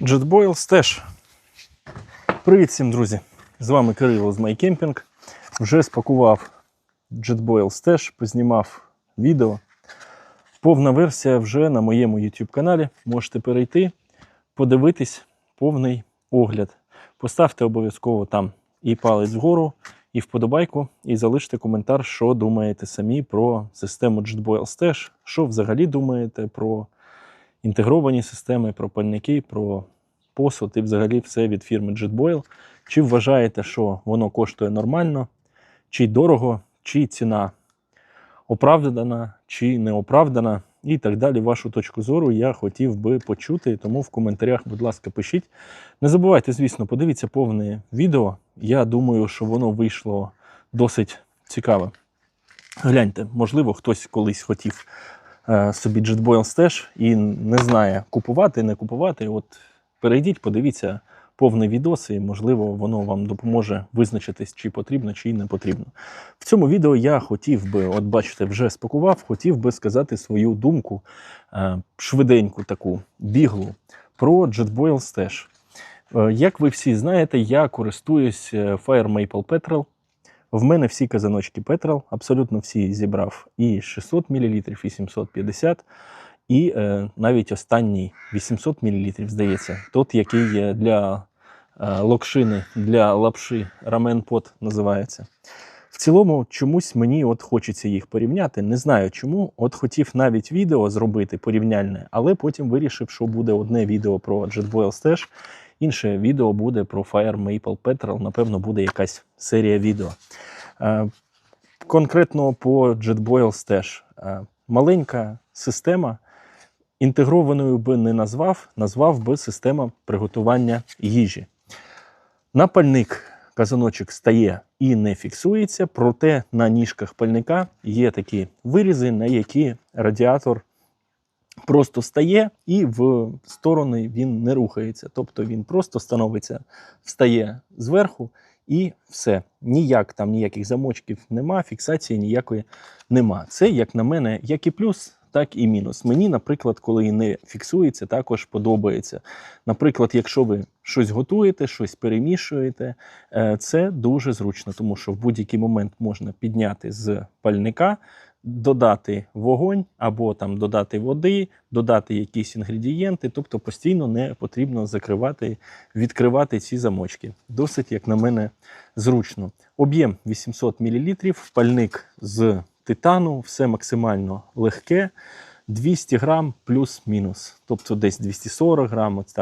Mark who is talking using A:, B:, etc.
A: JetBoils теж. Привіт всім, друзі! З вами Кирило з MyCamping. Вже спакував JetBoils теж, познімав відео. Повна версія вже на моєму YouTube каналі. Можете перейти, подивитись повний огляд. Поставте обов'язково там і палець вгору, і вподобайку, і залиште коментар, що думаєте самі про систему JetBoils теж, що взагалі думаєте про інтегровані системи, про пальники, про посуд і взагалі все від фірми JetBoil. Чи вважаєте, що воно коштує нормально, чи дорого, чи ціна оправдана, чи неоправдана, і так далі. Вашу точку зору я хотів би почути, тому в коментарях, будь ласка, пишіть. Не забувайте, звісно, подивіться повне відео. Я думаю, що воно вийшло досить цікаве. Гляньте, можливо, хтось колись хотів собі JetBoils теж і не знає, купувати, не купувати. От перейдіть, подивіться повне відос, і можливо, воно вам допоможе визначитись, чи потрібно, чи не потрібно. В цьому відео я хотів би, от бачите, вже спакував, хотів би сказати свою думку е, швиденьку таку біглу про JetBoils теж. Е, Як ви всі знаєте, я користуюсь е, Fire Maple Petrol. В мене всі казаночки Petrol, абсолютно всі зібрав і 600 мл, і 750 і е, навіть останній 800 мл, здається, тот, який є для е, локшини, для лапши рамен пот називається. В цілому, чомусь мені от хочеться їх порівняти. Не знаю чому. От хотів навіть відео зробити порівняльне, але потім вирішив, що буде одне відео про JetBoils теж, інше відео буде про Fire Maple Petrol. Напевно, буде якась серія відео. Е, Конкретно по JetBoils теж. Е, Маленька система. Інтегрованою би не назвав, назвав би система приготування їжі. На пальник казаночок стає і не фіксується, проте на ніжках пальника є такі вирізи, на які радіатор просто стає і в сторони він не рухається. Тобто він просто становиться, встає зверху і все. Ніяк там ніяких замочків нема, фіксації ніякої нема. Це, як на мене, як і плюс, так і мінус. Мені, наприклад, коли не фіксується, також подобається. Наприклад, якщо ви щось готуєте, щось перемішуєте, е, це дуже зручно, тому що в будь-який момент можна підняти з пальника, додати вогонь або там додати води, додати якісь інгредієнти, тобто постійно не потрібно закривати, відкривати ці замочки. Досить, як на мене, зручно. Об'єм 800 мл, пальник з титану, все максимально легке. 200 грам плюс-мінус, тобто десь 240 грам, ось так